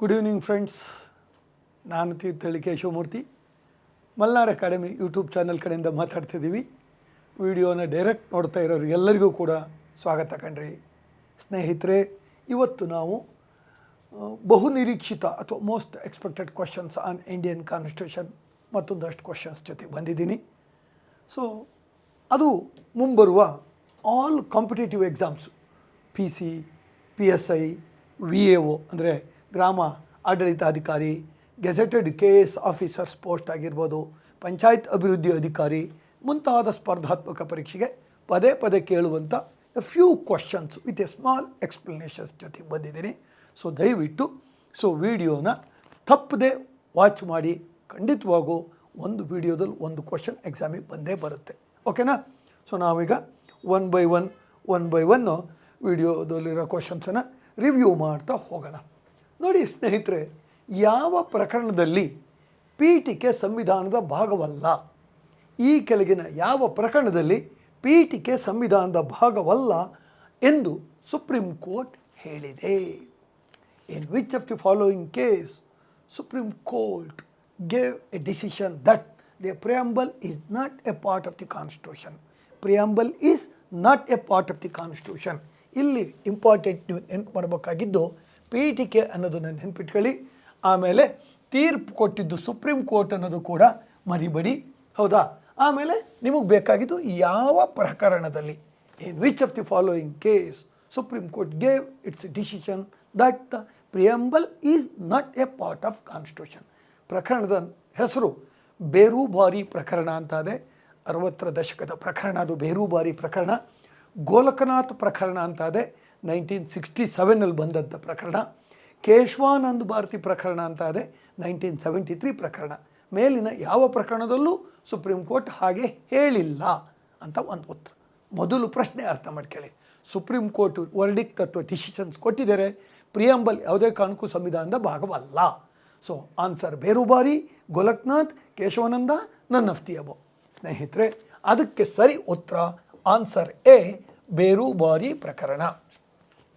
Good evening friends ನಾನು Thirthahalli Keshavamurthy. Malnad academy YouTube channel ಕಡೆಯಿಂದ ಮಾತಾಡ್ತಿದ್ದೀವಿ. ವಿಡಿಯೋನ ಡೈರೆಕ್ಟ್ ನೋಡ್ತಾ ಇರೋರು ಎಲ್ಲರಿಗೂ ಕೂಡ ಸ್ವಾಗತ ಕಣ್ರಿ. ಸ್ನೇಹಿತರೆ, ಇವತ್ತು ನಾವು ಬಹುನಿರೀಕ್ಷಿತ ಬಹು ನಿರೀಕ್ಷಿತ ಅಥವಾ most expected questions on Indian constitution ಮತ್ತೊಂದಷ್ಟು questions ಜೊತೆ ಬಂದಿದ್ದೀನಿ. ಸೊ ಅದು ಮುಂಬರುವ all competitive exams P C P S I V A O ಅಂದರೆ ಗ್ರಾಮ ಆಡಳಿತಾಧಿಕಾರಿ gazetted K S officers post ಆಗಿರ್ಬೋದು, ಪಂಚಾಯತ್ ಅಭಿವೃದ್ಧಿ ಅಧಿಕಾರಿ ಮುಂತಾದ ಸ್ಪರ್ಧಾತ್ಮಕ ಪರೀಕ್ಷೆಗೆ ಪದೇ ಪದೇ ಕೇಳುವಂಥ few questions with a small explanations ಜೊತೆಗೆ ಬಂದಿದ್ದೀನಿ. ಸೊ ದಯವಿಟ್ಟು ಸೊ ವಿಡಿಯೋನ ತಪ್ಪದೆ ವಾಚ್ ಮಾಡಿ, ಖಂಡಿತವಾಗೂ ಒಂದು ವಿಡಿಯೋದಲ್ಲಿ ಒಂದು ಕ್ವಶನ್ ಎಕ್ಸಾಮಿಗೆ ಬಂದೇ ಬರುತ್ತೆ. ಓಕೆನಾ ಸೊ ನಾವೀಗ one by one one by one ವಿಡಿಯೋದಲ್ಲಿರೋ ಕ್ವಶನ್ಸನ್ನು ರಿವ್ಯೂ ಮಾಡ್ತಾ ಹೋಗೋಣ. ನೋಡಿ ಸ್ನೇಹಿತರೆ, ಯಾವ ಪ್ರಕರಣದಲ್ಲಿ ಪೀಠಿಕೆ ಸಂವಿಧಾನದ ಭಾಗವಲ್ಲ? ಈ ಕೆಳಗಿನ ಯಾವ ಪ್ರಕರಣದಲ್ಲಿ ಪೀಠಿಕೆ ಸಂವಿಧಾನದ ಭಾಗವಲ್ಲ ಎಂದು ಸುಪ್ರೀಂ ಕೋರ್ಟ್ ಹೇಳಿದೆ. In which of the following case supreme court gave a decision that the preamble is not a part of the constitution preamble is not a part of the constitution ಇಲ್ಲಿ important ನೀವು ನೆನಪು ಮಾಡಬೇಕಾಗಿದ್ದು ಪೀಠಿಕೆ ಅನ್ನೋದನ್ನು ನೆನ್ಪಿಟ್ಕೊಳ್ಳಿ. ಆಮೇಲೆ ತೀರ್ಪು ಕೊಟ್ಟಿದ್ದು ಸುಪ್ರೀಂ ಕೋರ್ಟ್ ಅನ್ನೋದು ಕೂಡ ಮರಿಬಡಿ. ಹೌದಾ? ಆಮೇಲೆ ನಿಮಗೆ ಬೇಕಾಗಿದ್ದು ಯಾವ ಪ್ರಕರಣದಲ್ಲಿ? In which of the following case supreme court gave its decision that the preamble is not a part of constitution ಪ್ರಕರಣದ ಹೆಸರು ಬೇರೂಬಾರಿ ಪ್ರಕರಣ ಅಂತ ಇದೆ ಅರವತ್ತರ ದಶಕದ ಪ್ರಕರಣ ಅದು ಬೇರೂಬಾರಿ ಪ್ರಕರಣ. ಗೋಲಕನಾಥ್ ಪ್ರಕರಣ ಅಂತ ಇದೆ ನೈನ್ಟೀನ್ ಸಿಕ್ಸ್ಟಿ ಸೆವೆನಲ್ಲಿ ಬಂದಂಥ ಪ್ರಕರಣ, ಕೇಶವಾನಂದ್ ಭಾರತಿ ಪ್ರಕರಣ ಅಂತ ಇದೆ, ನೈನ್ಟೀನ್ ಸೆವೆಂಟಿ ತ್ರೀ ಪ್ರಕರಣ. ಮೇಲಿನ ಯಾವ ಪ್ರಕರಣದಲ್ಲೂ ಸುಪ್ರೀಂ ಕೋರ್ಟ್ ಹಾಗೆ ಹೇಳಿಲ್ಲ ಅಂತ ಒಂದು ಉತ್ತರ. ಮೊದಲು ಪ್ರಶ್ನೆ ಅರ್ಥ ಮಾಡ್ಕೊಳ್ಳಿ. ಸುಪ್ರೀಂ ಕೋರ್ಟ್ ವರ್ಡಿಕ್ಟ್ ಅಥವಾ ಡಿಸಿಷನ್ಸ್ ಕೊಟ್ಟಿದ್ದಾರೆ ಪ್ರಿಯಾಂಬಲ್ ಯಾವುದೇ ಕಾರಣಕ್ಕೂ ಸಂವಿಧಾನದ ಭಾಗವಲ್ಲ. ಸೊ ಆನ್ಸರ್ ಬೇರುಬಾರಿ ಗೋಲಕ್ನಾಥ್, ಕೇಶವಾನಂದ, ನನ್ನ ಅಬೋ ಸ್ನೇಹಿತರೆ, ಅದಕ್ಕೆ ಸರಿ ಉತ್ತರ ಆನ್ಸರ್ ಎ ಬೇರುಬಾರಿ ಪ್ರಕರಣ.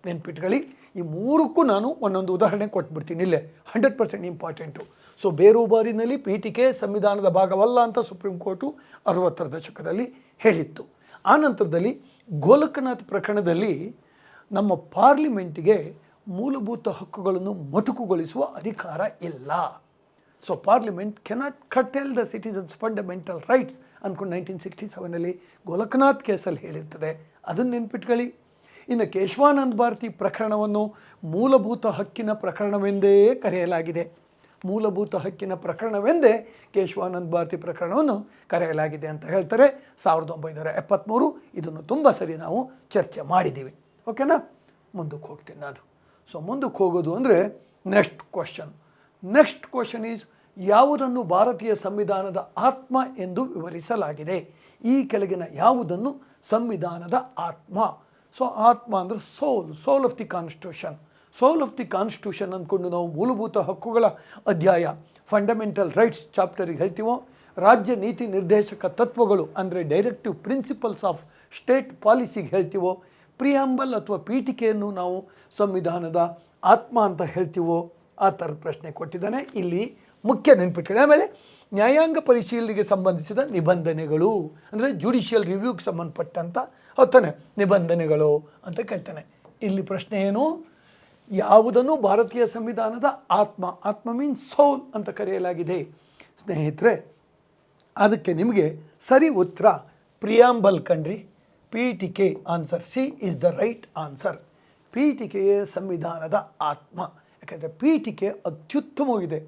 ನೆನ್ಪಿಟ್ಕೊಳ್ಳಿ. ಈ ಮೂರಕ್ಕೂ ನಾನು ಒಂದೊಂದು ಉದಾಹರಣೆ ಕೊಟ್ಬಿಡ್ತೀನಿ ಇಲ್ಲೇ. ಹಂಡ್ರೆಡ್ ಪರ್ಸೆಂಟ್ ಇಂಪಾರ್ಟೆಂಟು ಸೊ ಬೇರೂಬಾರಿನಲ್ಲಿ ಪೀಠಿಕೆ ಸಂವಿಧಾನದ ಭಾಗವಲ್ಲ ಅಂತ ಸುಪ್ರೀಂ ಕೋರ್ಟು ಅರವತ್ತರ ದಶಕದಲ್ಲಿ ಹೇಳಿತ್ತು. ಆ ನಂತರದಲ್ಲಿ ಗೋಲಕನಾಥ್ ಪ್ರಕರಣದಲ್ಲಿ ನಮ್ಮ ಪಾರ್ಲಿಮೆಂಟಿಗೆ ಮೂಲಭೂತ ಹಕ್ಕುಗಳನ್ನು ಮೊಟಕುಗೊಳಿಸುವ ಅಧಿಕಾರ ಇಲ್ಲ. So parliament cannot curtail the citizens fundamental rights ಅಂದ್ಕೊಂಡು ನೈನ್ಟೀನ್ ಸಿಕ್ಸ್ಟಿ ಸೆವೆನಲ್ಲಿ ಗೋಲಕನಾಥ್ ಕೇಸಲ್ಲಿ ಹೇಳಿರ್ತದೆ. ಅದನ್ನು ನೆನ್ಪಿಟ್ಕೊಳ್ಳಿ. ಇನ್ನು ಕೇಶವಾನಂದ್ ಭಾರತಿ ಪ್ರಕರಣವನ್ನು ಮೂಲಭೂತ ಹಕ್ಕಿನ ಪ್ರಕರಣವೆಂದೇ ಕರೆಯಲಾಗಿದೆ. ಮೂಲಭೂತ ಹಕ್ಕಿನ ಪ್ರಕರಣವೆಂದೇ ಕೇಶವಾನಂದ್ ಭಾರತಿ ಪ್ರಕರಣವನ್ನು ಕರೆಯಲಾಗಿದೆ ಅಂತ ಹೇಳ್ತಾರೆ. ಸಾವಿರದ ಒಂಬೈನೂರ ಎಪ್ಪತ್ತ್ಮೂರು ಇದನ್ನು ತುಂಬ ಸರಿ ನಾವು ಚರ್ಚೆ ಮಾಡಿದ್ದೀವಿ. ಓಕೆನಾ? ಮುಂದಕ್ಕೆ ಹೋಗ್ತೀನಿ ನಾನು. ಸೊ ಮುಂದಕ್ಕೆ ಹೋಗೋದು ಅಂದರೆ next question next question is ಯಾವುದನ್ನು ಭಾರತೀಯ ಸಂವಿಧಾನದ ಆತ್ಮ ಎಂದು ವಿವರಿಸಲಾಗಿದೆ? ಈ ಕೆಳಗಿನ ಯಾವುದನ್ನು ಸಂವಿಧಾನದ ಆತ್ಮ? ಸೊ ಆತ್ಮ ಅಂದರೆ soul soul of the constitution soul of the constitution ಅಂದ್ಕೊಂಡು ನಾವು ಮೂಲಭೂತ ಹಕ್ಕುಗಳ ಅಧ್ಯಾಯ ಫಂಡಮೆಂಟಲ್ ರೈಟ್ಸ್ ಚಾಪ್ಟರಿಗೆ ಹೇಳ್ತೀವೋ ರಾಜ್ಯ ನೀತಿ ನಿರ್ದೇಶಕ ತತ್ವಗಳು ಅಂದರೆ ಡೈರೆಕ್ಟಿವ್ ಪ್ರಿನ್ಸಿಪಲ್ಸ್ ಆಫ್ ಸ್ಟೇಟ್ ಪಾಲಿಸಿಗೆ ಹೇಳ್ತೀವೋ ಪ್ರಿಯಾಂಬಲ್ ಅಥವಾ ಪೀಠಿಕೆಯನ್ನು ನಾವು ಸಂವಿಧಾನದ ಆತ್ಮ ಅಂತ ಹೇಳ್ತೀವೋ ಆ ಥರದ ಪ್ರಶ್ನೆ ಕೊಟ್ಟಿದ್ದಾನೆ ಇಲ್ಲಿ ಮುಖ್ಯ ನೆನ್ಪಿಟ್ಕೊಳ್ಳಿ. ಆಮೇಲೆ ನ್ಯಾಯಾಂಗ ಪರಿಶೀಲನೆಗೆ ಸಂಬಂಧಿಸಿದ ನಿಬಂಧನೆಗಳು, ಅಂದರೆ ಜುಡಿಷಿಯಲ್ ರಿವ್ಯೂಗೆ ಸಂಬಂಧಪಟ್ಟಂಥ ಹೊತ್ತಾನೆ ನಿಬಂಧನೆಗಳು ಅಂತ ಕೇಳ್ತಾನೆ. ಇಲ್ಲಿ ಪ್ರಶ್ನೆ ಏನು? ಯಾವುದನ್ನು ಭಾರತೀಯ ಸಂವಿಧಾನದ ಆತ್ಮ ಆತ್ಮ ಮೀನ್ಸ್ ಸೌಲ್ ಅಂತ ಕರೆಯಲಾಗಿದೆ. ಸ್ನೇಹಿತರೆ, ಅದಕ್ಕೆ ನಿಮಗೆ ಸರಿ ಉತ್ತರ ಪ್ರಿಯಾಂಬಲ್ ಕಣ್ರಿ K answer C is the right answer. P ಪೀಠಿಕೆಯೇ ಸಂವಿಧಾನದ ಆತ್ಮ. ಯಾಕಂದರೆ ಕೆ ಅತ್ಯುತ್ತಮವಾಗಿದೆ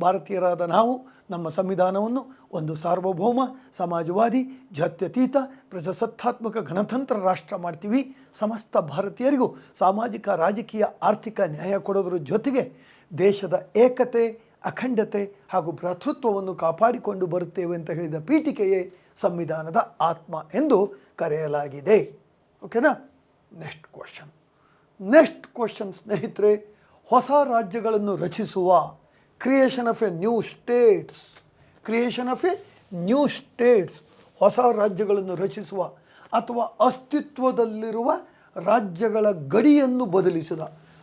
ಭಾರತೀಯರಾದ ನಾವು ನಮ್ಮ ಸಂವಿಧಾನವನ್ನು ಒಂದು ಸಾರ್ವಭೌಮ, ಸಮಾಜವಾದಿ, ಜಾತ್ಯತೀತ, ಪ್ರಜಾಸತ್ತಾತ್ಮಕ ಗಣತಂತ್ರ ರಾಷ್ಟ್ರ ಮಾಡ್ತೀವಿ. ಸಮಸ್ತ ಭಾರತೀಯರಿಗೂ ಸಾಮಾಜಿಕ, ರಾಜಕೀಯ, ಆರ್ಥಿಕ ನ್ಯಾಯ ಕೊಡೋದ್ರ ಜೊತೆಗೆ ದೇಶದ ಏಕತೆ, ಅಖಂಡತೆ ಹಾಗೂ ಭ್ರಾತೃತ್ವವನ್ನು ಕಾಪಾಡಿಕೊಂಡು ಬರುತ್ತೇವೆ ಅಂತ ಹೇಳಿದ ಪೀಠಿಕೆಯೇ ಸಂವಿಧಾನದ ಆತ್ಮ ಎಂದು ಕರೆಯಲಾಗಿದೆ. ಓಕೆನಾ? ನೆಕ್ಸ್ಟ್ ಕ್ವಶನ್ ನೆಕ್ಸ್ಟ್ ಕ್ವಶನ್ ಸ್ನೇಹಿತರೆ, ಹೊಸ ರಾಜ್ಯಗಳನ್ನು ರಚಿಸುವ creation of a new states creation of a new states ಹೊಸ ರಾಜ್ಯಗಳನ್ನು ರಚಿಸುವ ಅಥವಾ ಅಸ್ತಿತ್ವದಲ್ಲಿರುವ ರಾಜ್ಯಗಳ ಗಡಿಯನ್ನು ಬದಲಿಸಿದ.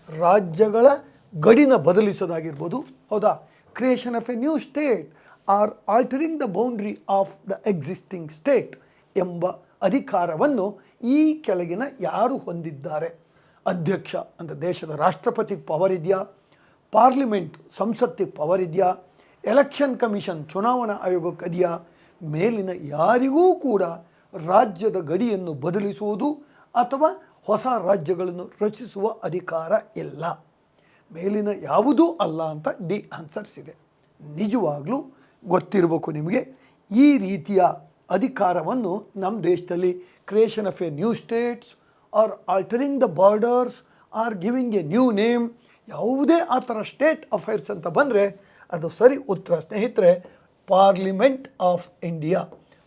ರಾಜ್ಯಗಳ ಗಡಿನ ಬದಲಿಸೋದಾಗಿರ್ಬೋದು. ಹೌದಾ? Creation of a new state or altering the boundary of the existing state ಎಂಬ ಅಧಿಕಾರವನ್ನು ಈ ಕೆಳಗಿನ ಯಾರು ಹೊಂದಿದ್ದಾರೆ? ಅಧ್ಯಕ್ಷ, ಅಂದರೆ ದೇಶದ ರಾಷ್ಟ್ರಪತಿ ಪವರ್ ಇದೆಯಾ? ಪಾರ್ಲಿಮೆಂಟ್ ಸಂಸತ್ತಿಗೆ ಪವರ್ ಇದೆಯಾ? ಎಲೆಕ್ಷನ್ ಕಮಿಷನ್ ಚುನಾವಣಾ ಆಯೋಗಕ್ಕೆ ಇದೆಯಾ ಮೇಲಿನ ಯಾರಿಗೂ ಕೂಡ ರಾಜ್ಯದ ಗಡಿಯನ್ನು ಬದಲಿಸುವುದು ಅಥವಾ ಹೊಸ ರಾಜ್ಯಗಳನ್ನು ರಚಿಸುವ ಅಧಿಕಾರ ಇಲ್ಲ. ಮೇಲಿನ ಯಾವುದೂ ಅಲ್ಲ ಅಂತ ಡಿ ಆನ್ಸರ್ಸ್ ಇದೆ. ನಿಜವಾಗಲೂ ಗೊತ್ತಿರಬೇಕು ನಿಮಗೆ, ಈ ರೀತಿಯ ಅಧಿಕಾರವನ್ನು ನಮ್ಮ ದೇಶದಲ್ಲಿ creation of a new states or altering the borders or giving a new name ಯಾವುದೇ ಆ ಥರ ಸ್ಟೇಟ್ ಅಫೈರ್ಸ್ ಅಂತ ಬಂದರೆ ಅದು ಸರಿ ಉತ್ತರ ಸ್ನೇಹಿತರೆ ಪಾರ್ಲಿಮೆಂಟ್ ಆಫ್ ಇಂಡಿಯಾ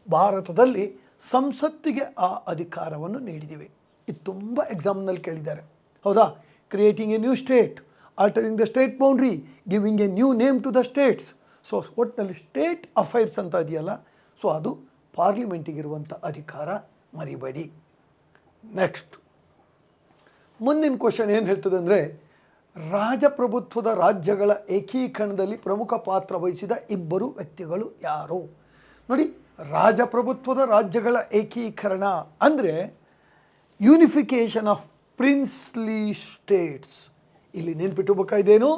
ಭಾರತದಲ್ಲಿ ಸಂಸತ್ತಿಗೆ ಆ ಅಧಿಕಾರವನ್ನು ನೀಡಿದ್ದೀವಿ ಇದು ತುಂಬ ಎಕ್ಸಾಮ್ನಲ್ಲಿ ಕೇಳಿದ್ದಾರೆ. ಹೌದಾ? Creating a new state altering the state boundary giving a new name to the states so ಒಟ್ಟಿನಲ್ಲಿ ಸ್ಟೇಟ್ ಅಫೈರ್ಸ್ ಅಂತ ಇದೆಯಲ್ಲ ಸೊ ಅದು ಪಾರ್ಲಿಮೆಂಟಿಗಿರುವಂಥ ಅಧಿಕಾರ ಮರಿಬೇಡಿ. ನೆಕ್ಸ್ಟ್ ಮುಂದಿನ ಕ್ವಶನ್ ಏನು ಹೇಳ್ತದೆ ಅಂದರೆ ರಾಜಪ್ರಭುತ್ವದ ರಾಜ್ಯಗಳ ಏಕೀಕರಣದಲ್ಲಿ ಪ್ರಮುಖ ಪಾತ್ರ ವಹಿಸಿದ ಇಬ್ಬರು ವ್ಯಕ್ತಿಗಳು ಯಾರು? ನೋಡಿ, ರಾಜಪ್ರಭುತ್ವದ ರಾಜ್ಯಗಳ ಏಕೀಕರಣ ಅಂದರೆ ಯೂನಿಫಿಕೇಷನ್ ಆಫ್ ಪ್ರಿನ್ಸ್ಲಿ ಸ್ಟೇಟ್ಸ್ ಇಲ್ಲಿ ನೆನ್ಪಿಟ್ಟುಬೇಕಾಯ್ದೇನು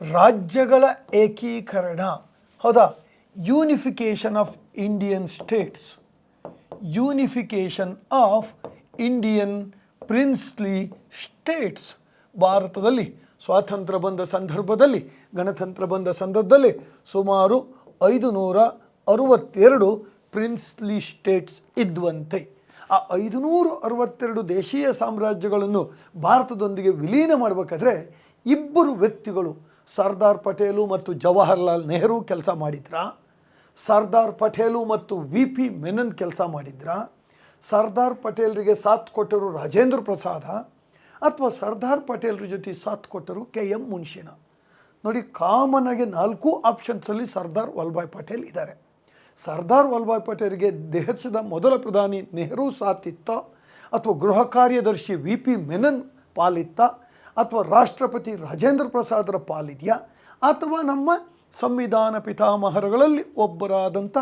ರಾಜ್ಯಗಳ ಏಕೀಕರಣ. ಹೌದಾ? Unification of Indian states unification of Indian princely states ಭಾರತದಲ್ಲಿ ಸ್ವಾತಂತ್ರ್ಯ ಬಂದ ಸಂದರ್ಭದಲ್ಲಿ, ಗಣತಂತ್ರ ಬಂದ ಸಂದರ್ಭದಲ್ಲಿ ಸುಮಾರು ಐದು ನೂರ ಅರುವತ್ತೆರಡು ಪ್ರಿನ್ಸ್ಲಿ ಸ್ಟೇಟ್ಸ್ ಇದ್ವಂತೆ. ಆ ಐದುನೂರು ಅರವತ್ತೆರಡು ದೇಶೀಯ ಸಾಮ್ರಾಜ್ಯಗಳನ್ನು ಭಾರತದೊಂದಿಗೆ ವಿಲೀನ ಮಾಡಬೇಕಾದ್ರೆ ಇಬ್ಬರು ವ್ಯಕ್ತಿಗಳು ಸರ್ದಾರ್ ಪಟೇಲು ಮತ್ತು ಜವಾಹರ್ಲಾಲ್ ನೆಹರು ಕೆಲಸ ಮಾಡಿದ್ರ? ಸರ್ದಾರ್ ಪಟೇಲು ಮತ್ತು ವಿ ಪಿ ಮೆನನ್ ಕೆಲಸ ಮಾಡಿದ್ರ? ಸರ್ದಾರ್ ಪಟೇಲರಿಗೆ ಸಾಥ್ ಕೊಟ್ಟರು ರಾಜೇಂದ್ರ ಪ್ರಸಾದ ಅಥವಾ ಸರ್ದಾರ್ ಪಟೇಲ್ರ ಜೊತೆ ಸಾಥ್ ಕೊಟ್ಟರು ಕೆ ಎಂ ಮುನ್ಷಿನ ನೋಡಿ ಕಾಮನ್ ಆಗಿ ನಾಲ್ಕು ಆಪ್ಷನ್ಸಲ್ಲಿ ಸರ್ದಾರ್ ವಲ್ಲಭಾಯ್ ಪಟೇಲ್ ಇದ್ದಾರೆ. ಸರ್ದಾರ್ ವಲ್ಲಭಾಯ್ ಪಟೇಲ್ಗೆ ದೇಶದ ಮೊದಲ ಪ್ರಧಾನಿ ನೆಹರು ಸಾಥ್ ಇತ್ತ, ಅಥವಾ ಗೃಹ ಕಾರ್ಯದರ್ಶಿ ವಿ ಪಿ ಮೆನನ್ ಪಾಲಿತ್ತ ಅಥವಾ ರಾಷ್ಟ್ರಪತಿ ರಾಜೇಂದ್ರ ಪ್ರಸಾದರ ಪಾಲಿದೆಯಾ ಅಥವಾ ನಮ್ಮ ಸಂವಿಧಾನ ಪಿತಾಮಹರಗಳಲ್ಲಿ ಒಬ್ಬರಾದಂಥ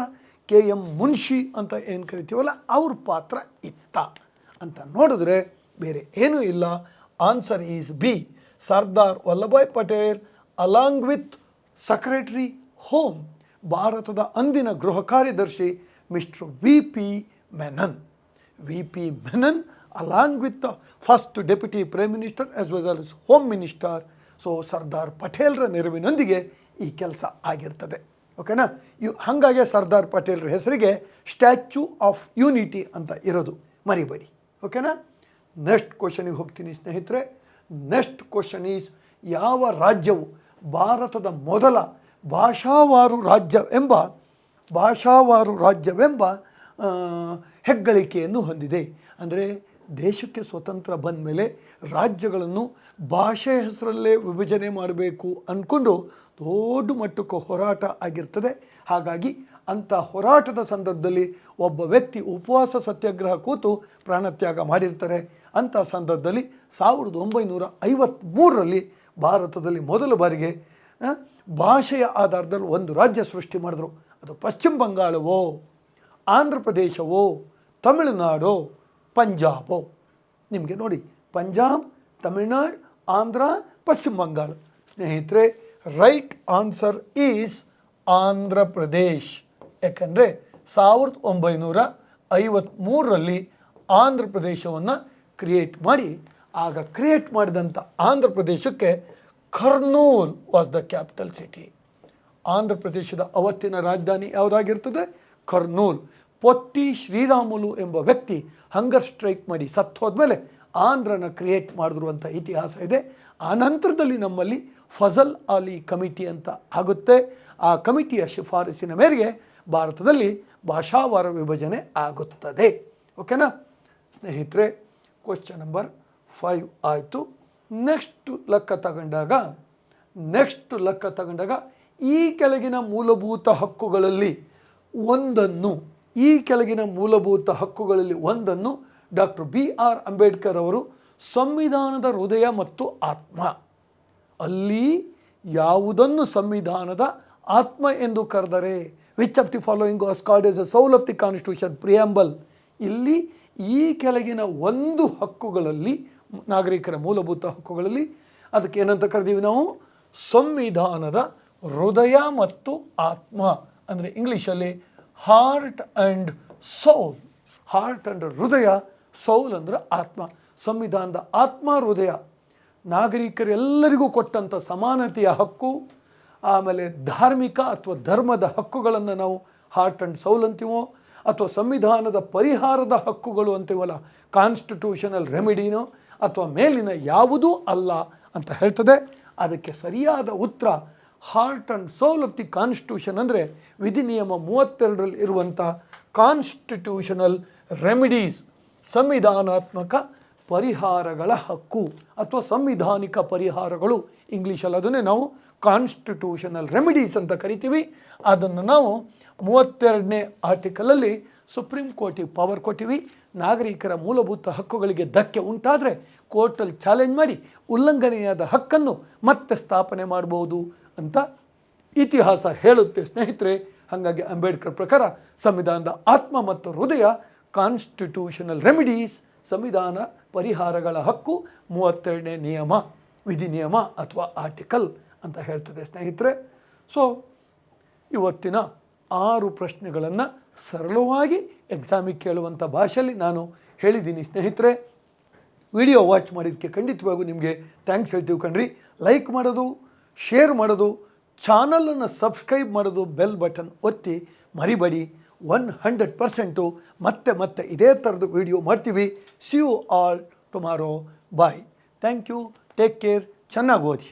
ಕೆ ಎಂ ಮುನ್ಷಿ ಅಂತ ಏನು ಕರಿತೀವಲ್ಲ, ಅವ್ರ ಪಾತ್ರ ಇತ್ತ ಅಂತ ನೋಡಿದ್ರೆ ಬೇರೆ ಏನೂ ಇಲ್ಲ. Answer is B Sardar Vallabhbhai Patel along with secretary home ಭಾರತದ ಅಂದಿನ ಗೃಹ ಕಾರ್ಯದರ್ಶಿ mister V P Menon V P Menon along with the first deputy prime minister as well as home minister so Sardar ಪಟೇಲ್ರ ನೆರವಿನೊಂದಿಗೆ ಈ ಕೆಲಸ ಆಗಿರ್ತದೆ. ಓಕೆನಾ ಇವು ಹಾಗಾಗಿ ಸರ್ದಾರ್ ಪಟೇಲ್ರ ಹೆಸರಿಗೆ ಸ್ಟ್ಯಾಚ್ಯೂ ಆಫ್ ಯೂನಿಟಿ ಅಂತ ಇರೋದು ಮರಿಬೇಡಿ. ಓಕೆನಾ ನೆಕ್ಸ್ಟ್ ಕ್ವಶನಿಗೆ ಹೋಗ್ತೀನಿ, ಸ್ನೇಹಿತರೆ. ನೆಕ್ಸ್ಟ್ ಕ್ವಶನ್ ಈಸ್ ಯಾವ ರಾಜ್ಯವು ಭಾರತದ ಮೊದಲ ಭಾಷಾವಾರು ರಾಜ್ಯ ಎಂಬ, ಭಾಷಾವಾರು ರಾಜ್ಯವೆಂಬ ಹೆಗ್ಗಳಿಕೆಯನ್ನು ಹೊಂದಿದೆ. ಅಂದರೆ ದೇಶಕ್ಕೆ ಸ್ವತಂತ್ರ ಬಂದ ಮೇಲೆ ರಾಜ್ಯಗಳನ್ನು ಭಾಷೆ ಹೆಸರಲ್ಲೇ ವಿಭಜನೆ ಮಾಡಬೇಕು ಅಂದ್ಕೊಂಡು ದೊಡ್ಡ ಮಟ್ಟಕ್ಕೆ ಹೋರಾಟ ಆಗಿರ್ತದೆ. ಹಾಗಾಗಿ ಅಂಥ ಹೋರಾಟದ ಸಂದರ್ಭದಲ್ಲಿ ಒಬ್ಬ ವ್ಯಕ್ತಿ ಉಪವಾಸ ಸತ್ಯಾಗ್ರಹ ಕೂತು ಪ್ರಾಣತ್ಯಾಗ ಮಾಡಿರ್ತಾರೆ. ಅಂಥ ಸಂದರ್ಭದಲ್ಲಿ ಸಾವಿರದ ಒಂಬೈನೂರ ಐವತ್ತ್ಮೂರರಲ್ಲಿ ಭಾರತದಲ್ಲಿ ಮೊದಲ ಬಾರಿಗೆ ಭಾಷೆಯ ಆಧಾರದಲ್ಲಿ ಒಂದು ರಾಜ್ಯ ಸೃಷ್ಟಿ ಮಾಡಿದ್ರು. ಅದು ಪಶ್ಚಿಮ ಬಂಗಾಳವೋ, ಆಂಧ್ರ ಪ್ರದೇಶವೋ, ತಮಿಳುನಾಡೋ, ಪಂಜಾಬೋ. ನಿಮಗೆ ನೋಡಿ, ಪಂಜಾಬ್, ತಮಿಳ್ನಾಡು, ಆಂಧ್ರ, ಪಶ್ಚಿಮ ಬಂಗಾಳ. ಸ್ನೇಹಿತರೆ, right answer is Andhra Pradesh. ಯಾಕಂದರೆ ಸಾವಿರದ ಒಂಬೈನೂರ ಐವತ್ತ್ಮೂರರಲ್ಲಿ ಆಂಧ್ರ ಪ್ರದೇಶವನ್ನು ಕ್ರಿಯೇಟ್ ಮಾಡಿ, ಆಗ ಕ್ರಿಯೇಟ್ ಮಾಡಿದಂಥ ಆಂಧ್ರ ಪ್ರದೇಶಕ್ಕೆ Kurnool was the capital city Andhra ಪ್ರದೇಶದ ಅವತ್ತಿನ ರಾಜಧಾನಿ ಯಾವುದಾಗಿರ್ತದೆ? ಕರ್ನೂಲ್. ಪೊಟ್ಟಿ ಶ್ರೀರಾಮುಲು ಎಂಬ ವ್ಯಕ್ತಿ ಹಂಗರ್ ಸ್ಟ್ರೈಕ್ ಮಾಡಿ ಸತ್ತು ಹೋದ್ಮೇಲೆ ಆಂಧ್ರನ ಕ್ರಿಯೇಟ್ ಮಾಡಿದ್ರು ಅಂತ ಇತಿಹಾಸ ಇದೆ. ಆ ನಂತರದಲ್ಲಿ ನಮ್ಮಲ್ಲಿ ಫಜಲ್ ಅಲಿ ಕಮಿಟಿ ಅಂತ ಆಗುತ್ತೆ. ಆ ಕಮಿಟಿಯ ಶಿಫಾರಸಿನ ಮೇರೆಗೆ ಭಾರತದಲ್ಲಿ ಭಾಷಾವಾರ ವಿಭಜನೆ ಆಗುತ್ತದೆ. ಓಕೆನಾ ಸ್ನೇಹಿತರೆ ಕ್ವಶನ್ ನಂಬರ್ ಫೈವ್ ಆಯಿತು. ನೆಕ್ಸ್ಟ್ ಲೆಕ್ಕ ತಗೊಂಡಾಗ ನೆಕ್ಸ್ಟ್ ಲೆಕ್ಕ ತಗೊಂಡಾಗ ಈ ಕೆಳಗಿನ ಮೂಲಭೂತ ಹಕ್ಕುಗಳಲ್ಲಿ ಒಂದನ್ನು, ಈ ಕೆಳಗಿನ ಮೂಲಭೂತ ಹಕ್ಕುಗಳಲ್ಲಿ ಒಂದನ್ನು ಡಾಕ್ಟರ್ ಬಿ ಆರ್ ಅಂಬೇಡ್ಕರ್ ಅವರು ಸಂವಿಧಾನದ ಹೃದಯ ಮತ್ತು ಆತ್ಮ. ಅಲ್ಲಿ ಯಾವುದನ್ನು ಸಂವಿಧಾನದ ಆತ್ಮ ಎಂದು ಕರೆದರೆ? Which of the following was called as a soul of the constitution preamble ಇಲ್ಲಿ ಈ ಕೆಳಗಿನ ಒಂದು ಹಕ್ಕುಗಳಲ್ಲಿ, ನಾಗರಿಕರ ಮೂಲಭೂತ ಹಕ್ಕುಗಳಲ್ಲಿ, ಅದಕ್ಕೆ ಏನಂತ ಕರೆದೀವಿ ನಾವು? ಸಂವಿಧಾನದ ಹೃದಯ ಮತ್ತು ಆತ್ಮ. ಅಂದರೆ ಇಂಗ್ಲೀಷಲ್ಲಿ heart and soul heart and ಹೃದಯ ಸೌಲ್ ಅಂದರೆ ಆತ್ಮ. ಸಂವಿಧಾನದ ಆತ್ಮ, ಹೃದಯ. ನಾಗರಿಕರೆಲ್ಲರಿಗೂ ಕೊಟ್ಟಂಥ ಸಮಾನತೆಯ ಹಕ್ಕು. ಆಮೇಲೆ ಧಾರ್ಮಿಕ ಅಥವಾ ಧರ್ಮದ ಹಕ್ಕುಗಳನ್ನು ನಾವು ಹಾರ್ಟ್ ಆ್ಯಂಡ್ ಸೌಲ್ ಅಂತೀವೋ, ಅಥವಾ ಸಂವಿಧಾನದ ಪರಿಹಾರದ ಹಕ್ಕುಗಳು ಅಂತೀವಲ್ಲ ಕಾನ್ಸ್ಟಿಟ್ಯೂಷನಲ್ ರೆಮಿಡಿನೋ ಅಥವಾ ಮೇಲಿನ ಯಾವುದೂ ಅಲ್ಲ ಅಂತ ಹೇಳ್ತದೆ. ಅದಕ್ಕೆ ಸರಿಯಾದ ಉತ್ತರ heart and soul of the constitution ಅಂದರೆ ವಿಧಿನಿಯಮ ಮೂವತ್ತೆರಡರಲ್ಲಿ ಇರುವಂಥ ಕಾನ್ಸ್ಟಿಟ್ಯೂಷನಲ್ ರೆಮಿಡೀಸ್ ಸಂವಿಧಾನಾತ್ಮಕ ಪರಿಹಾರಗಳ ಹಕ್ಕು, ಅಥವಾ ಸಂವಿಧಾನಿಕ ಪರಿಹಾರಗಳು ಇಂಗ್ಲೀಷಲ್ಲಿ ಅದನ್ನೇ ನಾವು ಕಾನ್ಸ್ಟಿಟ್ಯೂಷನಲ್ ರೆಮಿಡೀಸ್ ಅಂತ ಕರಿತೀವಿ. ಅದನ್ನು ನಾವು ಮೂವತ್ತೆರಡನೇ ಆರ್ಟಿಕಲಲ್ಲಿ ಸುಪ್ರೀಂ ಕೋರ್ಟಿಗೆ ಪವರ್ ಕೊಟ್ಟಿವಿ. ನಾಗರಿಕರ ಮೂಲಭೂತ ಹಕ್ಕುಗಳಿಗೆ ಧಕ್ಕೆ ಉಂಟಾದರೆ ಕೋರ್ಟಲ್ಲಿ ಚಾಲೆಂಜ್ ಮಾಡಿ ಉಲ್ಲಂಘನೆಯಾದ ಹಕ್ಕನ್ನು ಮತ್ತೆ ಸ್ಥಾಪನೆ ಮಾಡ್ಬೋದು ಅಂತ ಇತಿಹಾಸ ಹೇಳುತ್ತೆ. ಸ್ನೇಹಿತರೆ, ಹಾಗಾಗಿ ಅಂಬೇಡ್ಕರ್ ಪ್ರಕಾರ ಸಂವಿಧಾನದ ಆತ್ಮ ಮತ್ತು ಹೃದಯ ಕಾನ್ಸ್ಟಿಟ್ಯೂಷನಲ್ ರೆಮಿಡೀಸ್ ಸಂವಿಧಾನ ಪರಿಹಾರಗಳ ಹಕ್ಕು ಮೂವತ್ತೆರಡನೇ ನಿಯಮ ವಿಧಿ ನಿಯಮ ಅಥವಾ ಆರ್ಟಿಕಲ್ ಅಂತ ಹೇಳ್ತದೆ ಸ್ನೇಹಿತರೆ. ಸೊ ಇವತ್ತಿನ ಆರು ಪ್ರಶ್ನೆಗಳನ್ನು ಸರಳವಾಗಿ ಎಕ್ಸಾಮಿಗೆ ಕೇಳುವಂಥ ಭಾಷೆಯಲ್ಲಿ ನಾನು ಹೇಳಿದ್ದೀನಿ ಸ್ನೇಹಿತರೆ. ವಿಡಿಯೋ ವಾಚ್ ಮಾಡಿದ್ದಕ್ಕೆ ಖಂಡಿತವಾಗೂ ನಿಮಗೆ ಥ್ಯಾಂಕ್ಸ್ ಹೇಳ್ತೀವಿ ಕಣ್ರಿ. ಲೈಕ್ ಮಾಡೋದು ಶೇರ್ ಮಾಡೋದು ಚಾನಲನ್ನು ಸಬ್ಸ್ಕ್ರೈಬ್ ಮಾಡೋದು ಬೆಲ್ ಬಟನ್ ಒತ್ತಿ ಮರಿಬೇಡಿ. ಒನ್ ಹಂಡ್ರೆಡ್ ಪರ್ಸೆಂಟು ಮತ್ತೆ ಮತ್ತೆ ಇದೇ ಥರದ ವಿಡಿಯೋ ಮಾಡ್ತೀವಿ. See you all tomorrow bye thank you take care ಚೆನ್ನಾಗಿ ಓದಿ.